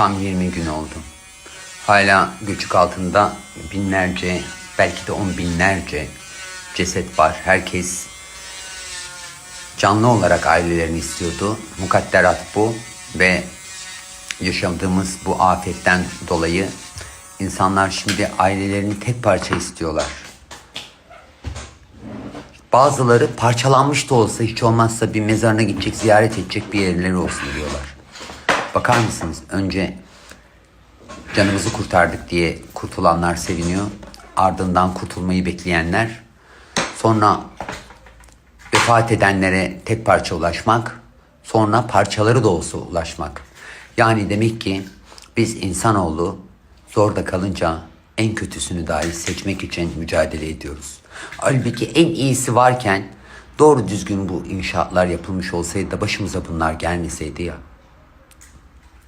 Tam 20 gün oldu. Hala göçük altında binlerce, belki de on binlerce ceset var. Herkes canlı olarak ailelerini istiyordu. Mukadderat bu ve yaşadığımız bu afetten dolayı insanlar şimdi ailelerini tek parça istiyorlar. Bazıları parçalanmış da olsa hiç olmazsa bir mezarına gidecek, ziyaret edecek bir yerleri olsun diyorlar. Bakar mısınız? Önce canımızı kurtardık diye kurtulanlar seviniyor. Ardından kurtulmayı bekleyenler. Sonra vefat edenlere tek parça ulaşmak. Sonra parçaları da olsa ulaşmak. Yani demek ki biz insanoğlu zorda kalınca en kötüsünü dahi seçmek için mücadele ediyoruz. Halbuki en iyisi varken doğru düzgün bu inşaatlar yapılmış olsaydı da başımıza bunlar gelmeseydi ya.